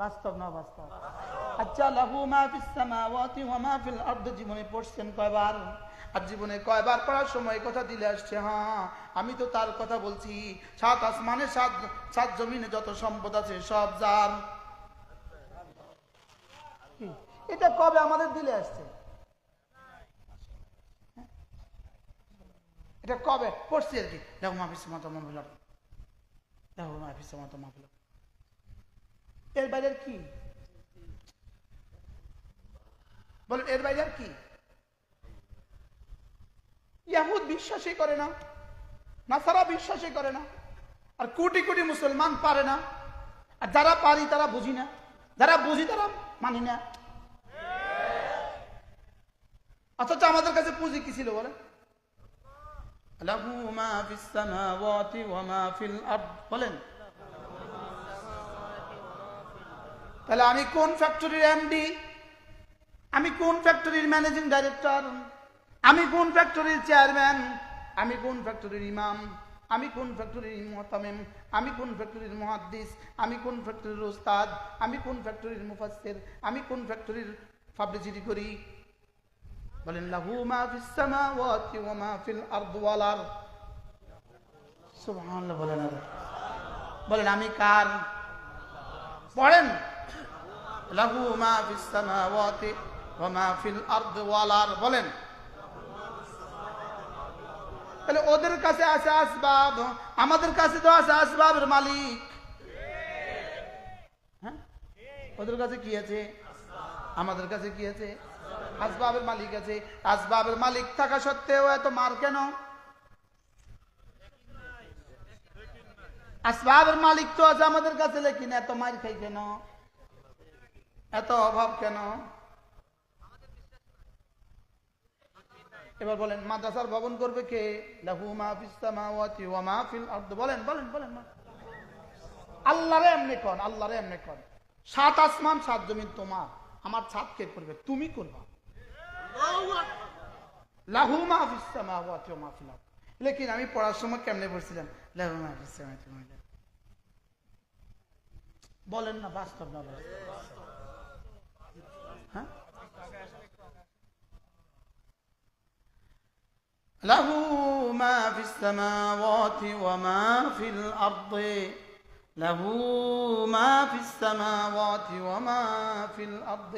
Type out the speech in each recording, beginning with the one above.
বাস্তব, না বাস্তব? আচ্ছা লাহু মা ফিস সামাওয়াতি ওয়া মা ফিল আরদ। জীবনে পড়ছেন কয়বার? আর জীবনে কয়বার পড়ার সময় কথা দিলে আসছে হ্যাঁ আমি তো তার কথা বলছি। সাত আসমানে, সাত সাত জমিনে যত সম্পদ আছে, সব যার। এটা কবে আমাদের দিলে আসছে? এটা কবে? পড়ছি আর কি। দেখো মাফিস মাতা মাফিল দেখো মাফিস মাতা মাফিল এর বাইরে আর কি? বলেন, এর বাইরে আর কি? ইয়াহুদ বিশ্বাসই করে না, নাসারা বিশ্বাসই করে না, আর কোটি কোটি মুসলমান পারে না। আর যারা পারি, তারা বুঝি না। যারা বুঝি, তারা মানি না। অথচ আমাদের কাছে পুঁজি কি ছিল বলে বলেন তাহলে আমি কোন ফ্যাক্টরির এমডি আমি কোন ফ্যাক্টরির ম্যানেজিং ডাইরেক্টর আমি কোন ফ্যাক্টরির চেয়ারম্যান আমি কোন ফ্যাক্টরির ইমাম আমি কোন ফ্যাক্টরির মহতামেম আমি কোন ফ্যাক্টরির মহাদ্দিস? আমি কোন ফ্যাক্টরির ওস্তাদ? আমি কোন ফ্যাক্টরির মুফাসসির? আমি কোন ফ্যাক্টরির পাবলিসিটি করি? বলেন, লাহু মা ফিস সামাওয়াতি ওয়া মা ফিল আরদ ওয়াল আরদ। সুবহানাল্লাহ বলেন। বলেন, আমি কার? পড়েন লাহু মা ফিস সামাওয়াতি ওয়া মা ফিল আরদ ওয়াল তাহলে ওদের কাছে আছে আসবাব, আমাদের কাছে তো আছে আসবাবের মালিক। হ্যাঁ? ওদের কাছে কি আছে? আমাদের কাছে কি আছে? আসবাবের মালিক আছে। আসবাবের মালিক থাকা সত্ত্বেও এত মার কেন? আসবাবের মালিক তো আছে আমাদের কাছে, লেকিন এত মার খাই কেন? এত অভাব কেন? এবার বলেন, মাদ্রাসার ভবন করবে কে? লাহু বলেন বলেন বলেন আল্লাহরে এমনি আল্লাহরে এমনি সাত আসমান, সাত জমিন তোমার। আমার ছাদ কে করবে? তুমি করবা। লাহু আমি পড়ার সময় কেমনে পড়ছিলাম? লাহু মা ওয়া মা ফিল আরদ। বলেন না, বাস্তব না বাস্তব? হ্যাঁ له ما في السماوات وما في الأرض له ما في السماوات وما في الأرض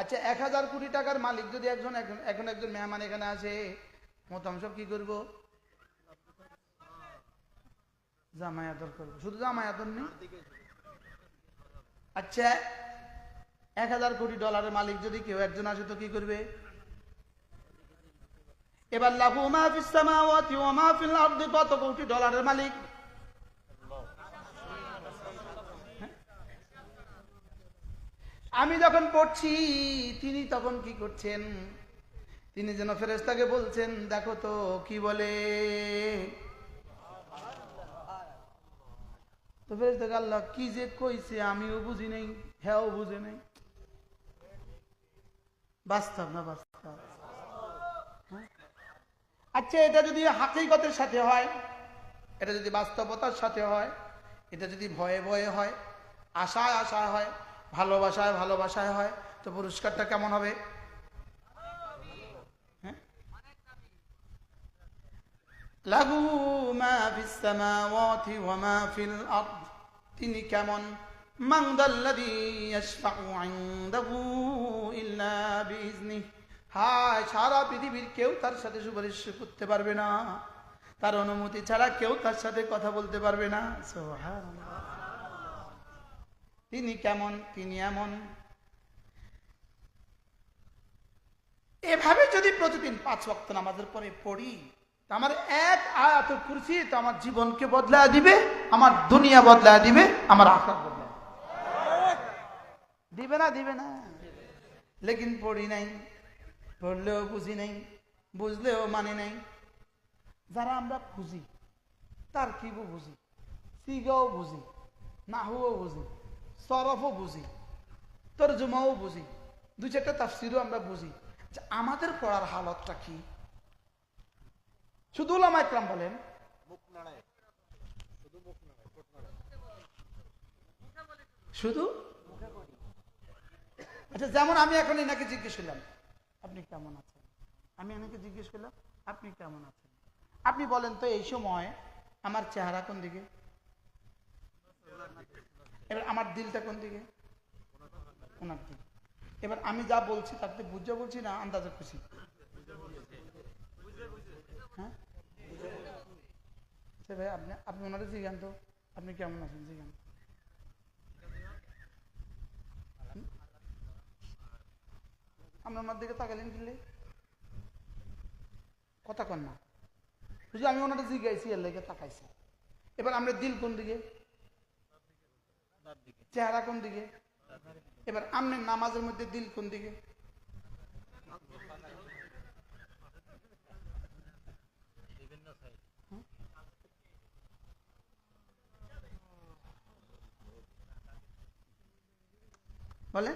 আচ্ছা এক হাজার কোটি টাকার মালিক যদি একজন এখন এখন একজন মেহমান এখানে আসে মতাম সব কি করবো জামাই আদর করবো শুধু জামাই আদর নেই আচ্ছা এক হাজার কোটি ডলারের মালিক যদি কেউ একজন আসে তো কি করবে? এবার লাহু মা ফিস সামাওয়াতি ওয়া মা ফিল আরদি, কত কোটি ডলারের মালিক? হ্যাঁ? আমি যখন পড়ছি, তিনি তখন কি করছেন? তিনি যেন ফেরেশতাকে বলছেন, দেখো তো, কি বলে? তো ফেরেশতাকে আল্লাহ কি যে কইছে, আমিও বুঝি নাই হ্যাঁও বুঝে নাই। বাস্তব না বাস্তব? আচ্ছা এটা যদি হাকিকতের সাথে হয়, এটা যদি বাস্তবতার সাথে হয়, এটা যদি ভয়ে ভয়ে হয়, আশায় আশায় হয়, ভালোবাসায় ভালোবাসায় হয়, তো পুরস্কারটা কেমন হবে? হ্যাঁ? আরদ। তিনি কেমন? মান বিইজনিহি হায়, সারা পৃথিবীর কেউ তার সাথে সুপারিশ করতে পারবে না। তার অনুমতি ছাড়া কেউ তার সাথে কথা বলতে পারবে না। তিনি কেমন, তিনি এমন। এভাবে যদি প্রতিদিন পাঁচ ওয়াক্ত নামাজের পরে পড়ি আমার এক আয়াত কুরসি তো আমার জীবনকে বদলা দিবে, আমার দুনিয়া বদলা দিবে, আমার আকার বদলা দিবে না দিবে না। লেকিন পড়ি নাই পড়লেও বুঝি নাই বুঝলেও মানে নাই যারা আমরা বুঝি তার কিবও বুঝি সিগাও বুঝি নাহুও বুঝি সরফও বুঝি তর্জমাও বুঝি দু চারটা তাফসিরও আমরা বুঝি যে আমাদের পড়ার হালতটা কি? শুধু ওলামা ইকরাম বলেন। শুধু? আচ্ছা যেমন আমি এখন এনাকে জিজ্ঞেস করলাম, আপনি কেমন আছেন? আমি এনাকে জিজ্ঞেস করলাম, আপনি কেমন আছেন? আপনি বলেন তো, এই সময় আমার চেহারা কোন দিকে? এবার আমার দিলটা কোন দিকে? ওনার দিকে এবার আমি যা বলছি তাতে বুঝে বলছি না, আন্দাজে খুশি? হ্যাঁ? আচ্ছা আপনি আপনি ওনারে জিজ্ঞান তো, আপনি কেমন আছেন? জিজ্ঞান। আপনি ওনার দিকে তাকালেন কিনলে কথা কন না। বুঝলি, আমি ওনারা জিজ্ঞাইছি, এর লেগে তাকাইছি। এবার আমরা দিল কোন দিকে? চেহারা কোন দিকে? এবার আমনে নামাজের মধ্যে দিল কোন দিকে? বলে?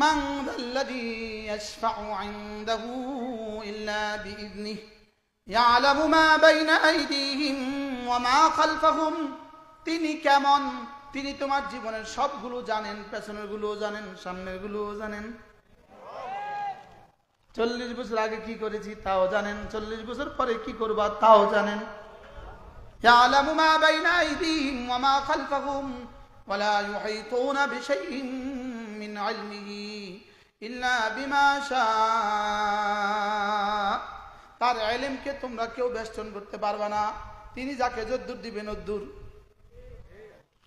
من ذا الذي يشفع عنده إلا بإذنه يعلم ما بين أيديهم وما خلفهم তিনি কেমন তিনি তোমার জীবনের সবগুলো জানেন পেছনের গুলো জানেন সামনের গুলো জানেন চল্লিশ বছর আগে কি করেছি তাও জানেন চল্লিশ বছর পরে কি করবা তাও জানেন يعلم ما بين أيديهم وما خلفهم ولا يحيطون بشيء من علمه إلا بما شاء তার এলেমকে তোমরা কেউ বেষ্টন করতে পারবে না তিনি যাকে যদ্দুর দিবেন অদ্দুর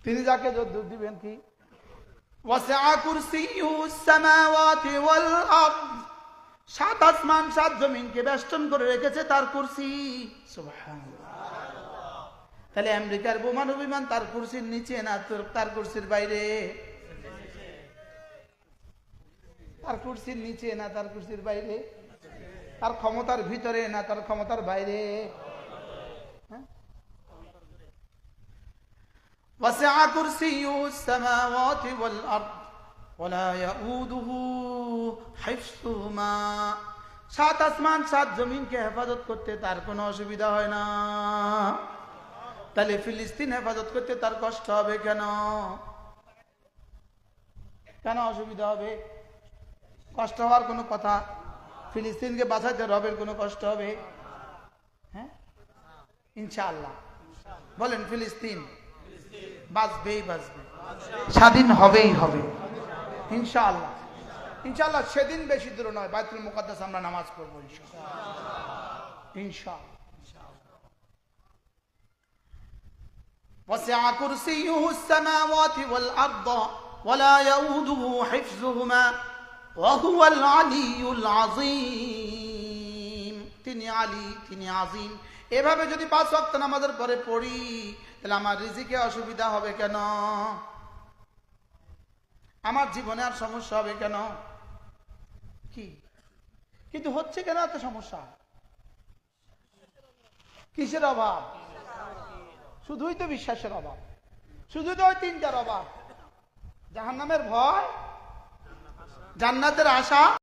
তিনি যাকে যদ্দুর দিবেন কি وسع كرسيه السماوات والأرض সাত আসমান সাত জমিনকে বেষ্টন করে রেখেছে তার কুরসি সুবহানাল্লাহ তাহলে আমেরিকার বোমান বিমান তার কুরসির নিচে না তোর- তার কুরসির বাইরে তার কুরসির নিচে না তার কুরসির বাইরে তার ক্ষমতার ভিতরে না তার ক্ষমতার বাইরে হ্যাঁ? وسع كرسيه السماوات والأرض ولا يؤوده حفظهما সাত আসমান সাত জমিনকে হেফাজত করতে তার কোনো অসুবিধা হয় না তাহলে ফিলিস্তিন হেফাজত করতে তার কষ্ট হবে কেন কেন অসুবিধা হবে কষ্ট হওয়ার কোনো কথা ফিলিস্তিনকে বাঁচাইতে রবের কোনো কষ্ট হবে হ্যাঁ ইনশাআল্লাহ বলেন ফিলিস্তিন বাঁচবেই বাঁচবে স্বাধীন হবেই হবে ইনশাআল্লাহ ইনশাআল্লাহ সেদিন বেশি দূর নয় বাইতুল মুকাদ্দাস আমরা নামাজ পড়বো ইনশাআল্লাহ ইনশাআল্লাহ وسع كرسيه السماوات والأرض ولا يؤوده حفظهما ওয়াহুয়াল আলিউল আজিম তিনি আলী, তিনি আজিম এভাবে যদি পাঁচ ওয়াক্ত নামাজের পরে পড়ি, তাহলে আমার রিজিকে অসুবিধা হবে কেন? আমার জীবনে আর সমস্যা হবে কেন? কি? কিন্তু হচ্ছে কেন এত সমস্যা? কিসের অভাব? শুধুই তো বিশ্বাসের অভাব। শুধু তো ওই তিনটার অভাব। জাহান নামের ভয়? জান্নাতের আশা